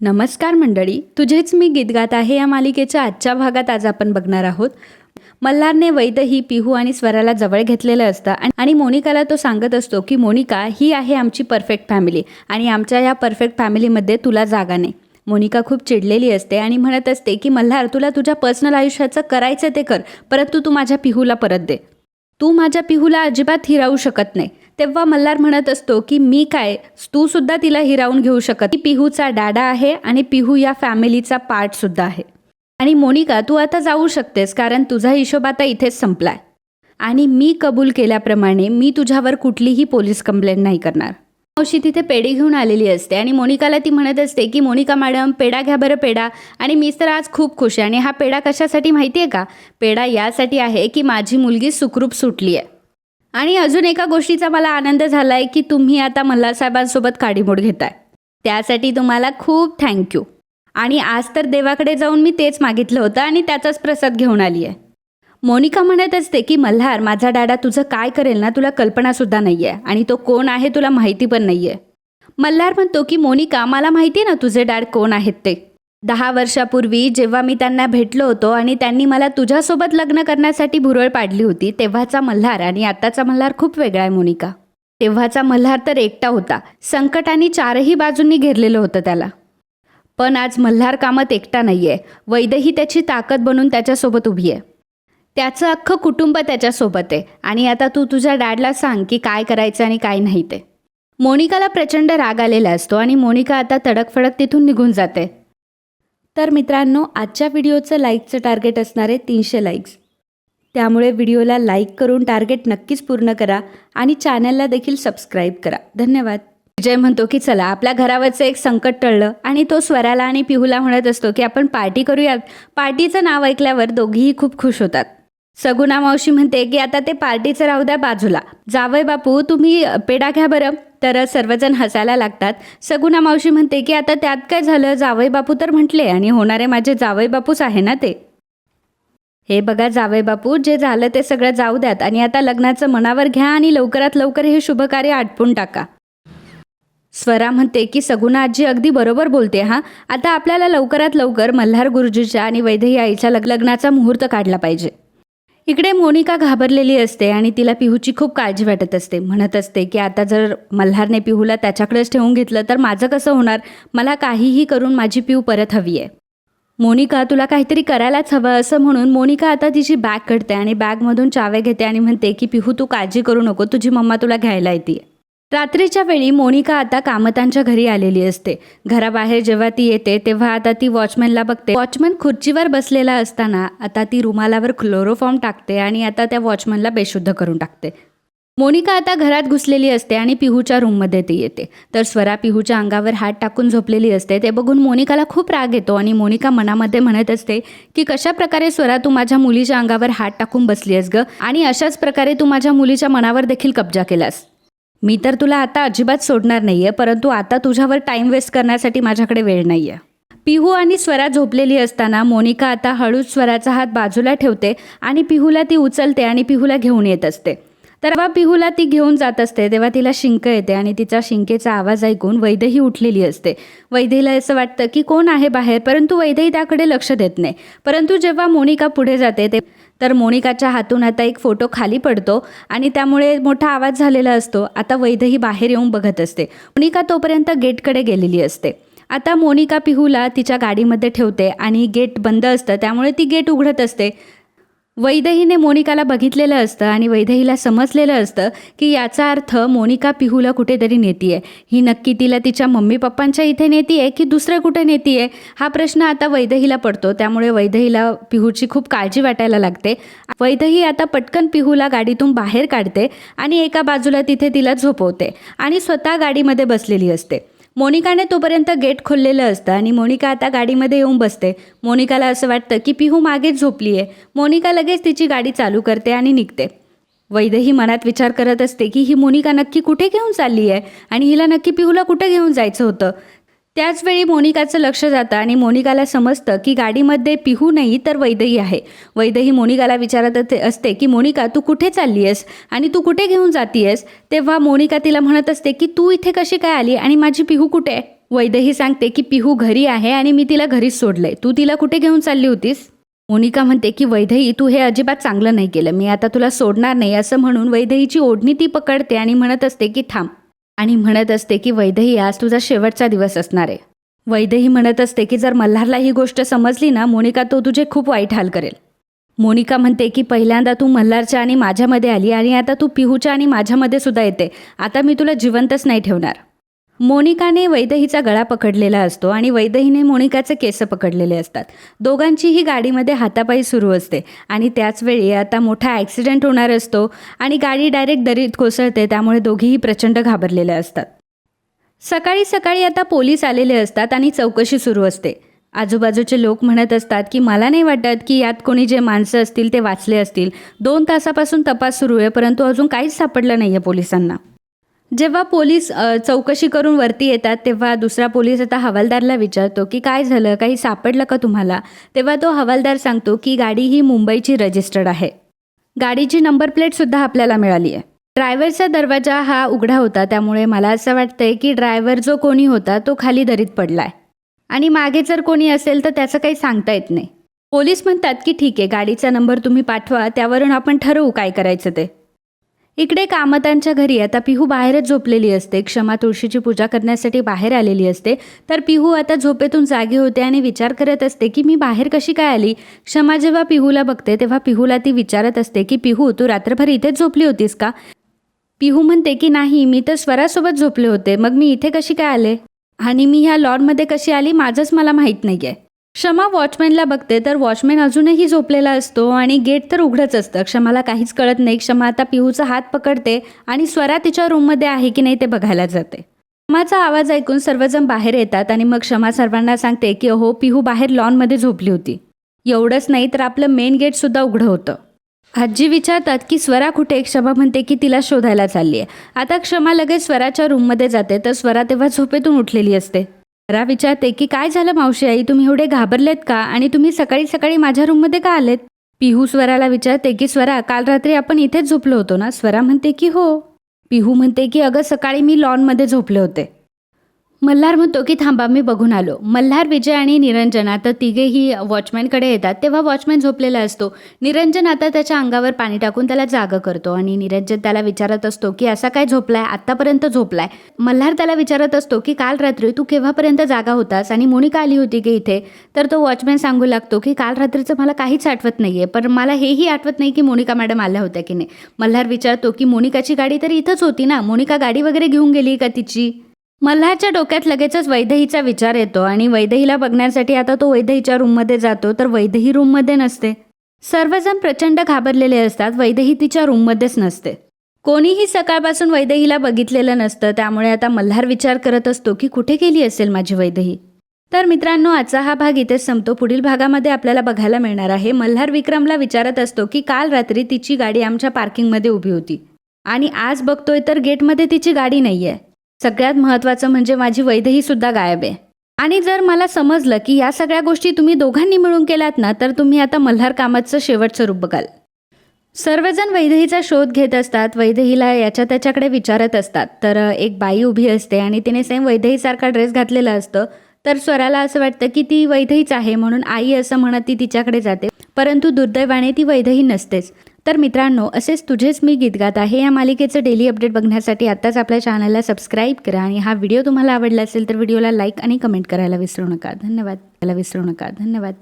नमस्कार मंडळी तुझेच मी गीत गात आहे या मालिकेच्या आजच्या भागात आज आपण बघणार आहोत. मल्हारने वैदही पिहू आणि स्वराला जवळ घेतलेलं असतं आणि- आणि मोनिकाला तो सांगत असतो की मोनिका ही आहे आमची परफेक्ट फॅमिली आणि आमच्या या परफेक्ट फॅमिलीमध्ये तुला जागा नाही. मोनिका खूप चिडलेली असते आणि म्हणत असते की मल्हार तुला तुझ्या पर्सनल आयुष्याचं करायचं ते कर परंतु तू माझ्या पिहूला परत दे. तू माझ्या पिहूला अजिबात हिरावू शकत नाही. तेव्हा मल्हार म्हणत असतो की मी काय? तू सुद्धा तिला हिरावून घेऊ शकत पिहूचा डाडा आहे आणि पिहू या फॅमिलीचा पार्ट सुद्धा आहे. आणि मोनिका तू आता जाऊ शकतेस कारण तुझा हिशोब आता इथेच संपलाय. आणि मी कबूल केल्याप्रमाणे मी तुझ्यावर कुठलीही पोलीस कंप्लेंट नाही करणार. मावशी तिथे पेढी घेऊन आलेली असते आणि मोनिकाला ती म्हणत असते की मोनिका मॅडम पेढा घ्या बरं पेढा. आणि मी तर आज खूप खुश आहे. आणि हा पेढा कशासाठी माहिती आहे का? पेढा यासाठी आहे की माझी मुलगी सुखरूप सुटली आहे आणि अजून एका गोष्टीचा मला आनंद झाला आहे की तुम्ही आता मल्हारसाहेबांसोबत काडीमोड घेताय. त्यासाठी तुम्हाला खूप थँक्यू आणि आज तर देवाकडे जाऊन मी तेच मागितलं होतं आणि त्याचाच प्रसाद घेऊन आली आहे मोनिका म्हणत असते की मल्हार माझा डाडा तुझं काय करेल ना तुला कल्पनासुद्धा नाही आहे आणि तो कोण आहे तुला माहिती पण नाही आहे मल्हार म्हणतो की मोनिका मला माहिती आहे ना तुझे डॅड कोण आहेत ते. दहा वर्षापूर्वी जेव्हा मी त्यांना भेटलो होतो आणि त्यांनी मला तुझ्यासोबत लग्न करण्यासाठी भुरळ पाडली होती तेव्हाचा मल्हार आणि आत्ताचा मल्हार खूप वेगळा आहे मोनिका. तेव्हाचा मल्हार तर एकटा होता. संकटाने चारही बाजूंनी घेरलेलं होतं त्याला. पण आज मल्हार कामत एकटा नाही आहे वैदही त्याची ताकद बनून त्याच्यासोबत उभी आहे. त्याचं अख्खं कुटुंब त्याच्यासोबत आहे आणि आता तू तुझ्या डॅडला सांग की काय करायचं आणि काय नाही ते. मोनिकाला प्रचंड राग आलेला असतो आणि मोनिका आता तडकफडक तिथून निघून जाते. तर मित्रांनो आजच्या व्हिडिओचं लाईकचं टार्गेट असणार आहे तीनशे लाईक्स त्यामुळे व्हिडिओला लाईक करून टार्गेट नक्कीच पूर्ण करा आणि चॅनलला देखील सबस्क्राईब करा. धन्यवाद. विजय म्हणतो की चला आपल्या घरावरचं एक संकट टळलं आणि तो स्वराला आणि पिहूला म्हणत असतो की आपण पार्टी करूयात. पार्टीचं नाव ऐकल्यावर दोघीही खूप खुश होतात. सगुणा मावशी म्हणते की आता ते पार्टीचं राहू द्या बाजूला. जावय बापू तुम्ही पेढा घ्या बरं. तर सर्वजण हसायला लागतात. सगुणा मावशी म्हणते की आता त्यात काय झालं? जावई बापू तर म्हटले आणि होणारे माझे जावई बापूच आहे ना ते. हे बघा जावई बापू जे झालं ते सगळं जाऊ द्यात. आणि आता लग्नाचं मनावर घ्या आणि लवकरात लवकर हे शुभकार्य आटपून टाका. स्वरा म्हणते की सगुणा आजी अगदी बरोबर बोलते हा. आता आपल्याला लवकरात लवकर मल्हार गुरुजीच्या आणि वैदेही आईच्या लग्नाचा मुहूर्त काढला पाहिजे. इकडे मोनिका घाबरलेली असते आणि तिला पिहूची खूप काळजी वाटत असते. म्हणत असते की आता जर मल्हारने पिहूला त्याच्याकडेच ठेवून घेतलं तर माझं कसं होणार? मला काहीही करून माझी पिहू परत हवी आहे मोनिका तुला काहीतरी करायलाच हवं असं म्हणून मोनिका आता तिची बॅग काढते आणि बॅगमधून चावे घेते आणि म्हणते की पिहू तू काळजी करू नको. तुझी मम्मा तुला घ्यायला येते रात्रीच्या वेळी मोनिका आता कामतांच्या घरी आलेली असते. घराबाहेर जेव्हा ती येते तेव्हा आता ती वॉचमॅनला बघते. वॉचमॅन खुर्चीवर बसलेला असताना आता ती रुमालावर क्लोरोफॉर्म टाकते आणि आता त्या वॉचमॅनला बेशुद्ध करून टाकते. मोनिका आता घरात घुसलेली असते आणि पिहूच्या रूममध्ये ती येते. तर स्वरा पिहूच्या अंगावर हात टाकून झोपलेली असते. ते बघून मोनिकाला खूप राग येतो आणि मोनिका मनामध्ये म्हणत असते की कशा प्रकारे स्वरा तू माझ्या मुलीच्या अंगावर हात टाकून बसली आहेस ग? आणि अशाच प्रकारे तू माझ्या मुलीच्या मनावर देखील कब्जा केलास. मी तर तुला आता अजिबात सोडणार नाहीये परंतु आता तुझ्यावर टाइम वेस्ट करण्यासाठी माझ्याकडे वेळ नाहीये. पिहू आणि स्वरा झोपलेली असताना मोनिका आता हळूच स्वराचा हात बाजूला ठेवते आणि पिहूला ती उचलते आणि पिहूला घेऊन येत असते. तेव्हा पिहूला ती घेऊन जात असते तेव्हा तिला शिंक येते आणि तिचा शिंकेचा आवाज ऐकून वैदेही उठलेली असते. वैद्यला असं वाटतं की कोण आहे बाहेर परंतु वैद्यही त्याकडे लक्ष देत नाही. परंतु जेव्हा मोनिका पुढे जाते ते तर मोनिकाच्या हातून आता एक फोटो खाली पडतो आणि त्यामुळे मोठा आवाज झालेला असतो. आता वैधही बाहेर येऊन बघत असते. मोनिका तोपर्यंत गेटकडे गेलेली असते. आता मोनिका पिहूला तिच्या गाडीमध्ये ठेवते आणि गेट बंद असतं. त्यामुळे ती गेट उघडत असते. वैदेहीने मोनिकाला बघितलेलं असतं आणि वैदेहीला समजलेलं असतं की याचा अर्थ मोनिका पिहूला कुठेतरी नेतीये. ही नक्की तिला तिच्या मम्मी पप्पांच्या इथे नेतीये की दुसरं कुठे नेतीये? हा प्रश्न आता वैदेहीला पडतो. त्यामुळे वैदेहीला पिहूची खूप काळजी वाटायला लागते. वैदेही आता पटकन पिहूला गाडीतून बाहेर काढते आणि एका बाजूला तिथे तिला झोपवते आणि स्वतः गाडीमध्ये बसलेली असते. मोनिकाने तोपर्यंत गेट खोललेलं असतं आणि मोनिका आता गाडीमध्ये येऊन बसते. मोनिकाला असं वाटतं की पिहू मागेच झोपली आहे मोनिका लगेच तिची गाडी चालू करते आणि निघते. वैदही मनात विचार करत असते की ही मोनिका नक्की कुठे घेऊन चालली आहे आणि हिला नक्की पिहूला कुठे घेऊन जायचं होतं? त्याचवेळी मोनिकाचं लक्ष जातं आणि मोनिकाला समजतं की गाडीमध्ये पिहू नाही तर वैदही आहे. वैदही मोनिकाला विचारत असते की मोनिका तू कुठे चालली आहेस आणि तू कुठे घेऊन जातीयस? तेव्हा मोनिका तिला म्हणत असते की तू इथे कशी काय आली आणि माझी पिहू कुठे? आहे वैदेही सांगते की पिहू घरी आहे आणि मी तिला घरीच सोडलंय. तू तिला कुठे घेऊन चालली होतीस? मोनिका म्हणते की वैदेही तू हे अजिबात चांगलं नाही केलं. मी आता तुला सोडणार नाही. असं म्हणून वैदेहीची ओढणी ती पकडते आणि म्हणत असते की थांब आणि म्हणत असते की वैदही आज तुझा शेवटचा दिवस असणार आहे. वैदही म्हणत असते की जर मल्हारला ही गोष्ट समजली ना मोनिका तो तुझे खूप वाईट हाल करेल. मोनिका म्हणते की पहिल्यांदा तू मल्हारच्या आणि माझ्यामध्ये आली आणि आता तू पिहूच्या आणि माझ्यामध्ये सुद्धा येते. आता मी तुला जिवंतच नाही ठेवणार. मोनिकाने वैदहीचा गळा पकडलेला असतो आणि वैदहीने मोनिकाचे केस पकडलेले असतात. दोघांचीही गाडीमध्ये हातापायी सुरू असते आणि त्याचवेळी आता मोठा ॲक्सिडेंट होणार असतो आणि गाडी डायरेक्ट दरीत कोसळते त्यामुळे दोघीही प्रचंड घाबरलेले असतात. सकाळी सकाळी आता पोलीस आलेले असतात आणि चौकशी सुरू असते. आजूबाजूचे लोक म्हणत असतात की मला नाही वाटत की यात कोणी जे माणसं असतील ते वाचले असतील. दोन तासापासून तपास सुरू आहे परंतु अजून काहीच सापडलं नाही आहे पोलिसांना. जेव्हा पोलीस चौकशी करून वरती येतात तेव्हा दुसरा पोलीस आता हवालदारला विचारतो की काय झालं काही सापडलं का तुम्हाला? तेव्हा तो हवालदार सांगतो की गाडी ही मुंबईची रजिस्टर्ड आहे. गाडीची नंबर प्लेटसुद्धा आपल्याला मिळाली आहे. ड्रायव्हरचा दरवाजा हा उघडा होता त्यामुळे मला असं वाटतंय की ड्रायव्हर जो कोणी होता तो खाली दरीत पडलाय. आणि मागे जर कोणी असेल तर त्याचं काही सांगता येत नाही. पोलीस म्हणतात की ठीक आहे गाडीचा नंबर तुम्ही पाठवा त्यावरून आपण ठरवू काय करायचं ते. इकडे कामतांच्या घरी आता पिहू बाहेरच झोपलेली असते. क्षमा तुळशीची पूजा करण्यासाठी बाहेर आलेली असते. तर पिहू आता झोपेतून जागी होते आणि विचार करत असते की मी बाहेर कशी काय आली? क्षमा जेव्हा पिहूला बघते तेव्हा पिहूला ती विचारत असते की पिहू तू रात्रभर इथेच झोपली होतीस का? पिहू म्हणते की नाही मी तर स्वरासोबत झोपले होते. मग मी इथे कशी काय आले? आणि मी ह्या लॉनमध्ये कशी आली? माझंच मला माहीत नाही आहे क्षमा वॉचमॅनला बघते तर वॉचमॅन अजूनही झोपलेला असतो आणि गेट तर उघडंच असतं. क्षमाला काहीच कळत नाही. क्षमा आता पिहूचा हात पकडते आणि स्वरा तिच्या रूममध्ये आहे की नाही ते बघायला जाते. क्षमाचा आवाज ऐकून सर्वजण बाहेर येतात आणि मग क्षमा सर्वांना सांगते की हो पिहू बाहेर लॉनमध्ये झोपली होती. एवढंच नाही तर आपलं मेन गेटसुद्धा उघडं होतं. आजी विचारतात की स्वरा कुठे? क्षमा म्हणते की तिला शोधायला चालली आहे आता क्षमा लगेच स्वराच्या रूममध्ये जाते. तर स्वरा तेव्हा झोपेतून उठलेली असते. स्वरा विचारते की काय झालं मावशी आई? तुम्ही एवढे घाबरलेत का? आणि तुम्ही सकाळी सकाळी माझ्या रूममध्ये का आलेत? पिहू स्वराला विचारते की स्वरा काल रात्री आपण इथेच झोपलो होतो ना? स्वरा म्हणते की हो. पिहू म्हणते की अगं सकाळी मी लॉनमध्ये झोपले होते. मल्हार म्हणतो की थांबा मी बघून आलो. मल्हार विजय आणि निरंजन आता तिघेही वॉचमॅनकडे येतात. तेव्हा वॉचमॅन झोपलेला असतो. निरंजन आता त्याच्या अंगावर पाणी टाकून त्याला जागं करतो आणि निरंजन त्याला विचारत असतो की असा काय झोपलाय? आत्तापर्यंत झोपलाय. मल्हार त्याला विचारत असतो की काल रात्री तू केव्हापर्यंत जागा होतास आणि मोनिका आली होती की इथे? तर तो वॉचमॅन सांगू लागतो की काल रात्रीचं मला काहीच आठवत नाही आहे पण मला हेही आठवत नाही की मोनिका मॅडम आल्या होत्या की नाही. मल्हार विचारतो की मोनिकाची गाडी तर इथंच होती ना? मोनिका गाडी वगैरे घेऊन गेली का तिची? मल्हारच्या डोक्यात लगेचच वैदहीचा विचार येतो आणि वैदहीला बघण्यासाठी आता तो वैदहीच्या रूममध्ये जातो तर वैदही रूममध्ये नसते. सर्वजण प्रचंड घाबरलेले असतात वैदही तिच्या रूममध्येच नसते. कोणीही सकाळपासून वैदहीला बघितलेलं नसतं त्यामुळे आता मल्हार विचार करत असतो की कुठे गेली असेल माझी वैदही? तर मित्रांनो आजचा हा भाग इथेच संपतो. पुढील भागामध्ये आपल्याला बघायला मिळणार आहे. मल्हार विक्रमला विचारत असतो की काल रात्री तिची गाडी आमच्या पार्किंगमध्ये उभी होती. आणि आज बघतोय तर गेटमध्ये तिची गाडी नाही आहे सगळ्यात महत्त्वाचं म्हणजे माझी वैधही सुद्धा गायब आहे. आणि जर मला समजलं की या सगळ्या गोष्टी तुम्ही दोघांनी मिळून केल्यात ना तर तुम्ही आता मल्हार कामाचं शेवटचं रूप बघाल. सर्वजण वैदेहीचा शोध घेत असतात वैदेहीला याच्या त्याच्याकडे विचारत असतात. तर एक बाई उभी असते आणि तिने सेम वैदेहीसारखा ड्रेस घातलेला असतं. तर स्वराला असं वाटतं की ती वैदेहीच आहे म्हणून आई असं म्हणत ती तिच्याकडे जाते. परंतु दुर्दैवाने ती वैदेही नसतेच. तर मित्रांनो असेच तुझेच मी गीत गात आहे. या मालिकेचं डेली अपडेट बघण्यासाठी आत्ताच आपल्या चॅनलला सबस्क्राईब करा आणि हा व्हिडिओ तुम्हाला आवडला असेल तर व्हिडिओला लाईक आणि कमेंट करायला विसरू नका. धन्यवाद. त्याला विसरू नका. धन्यवाद.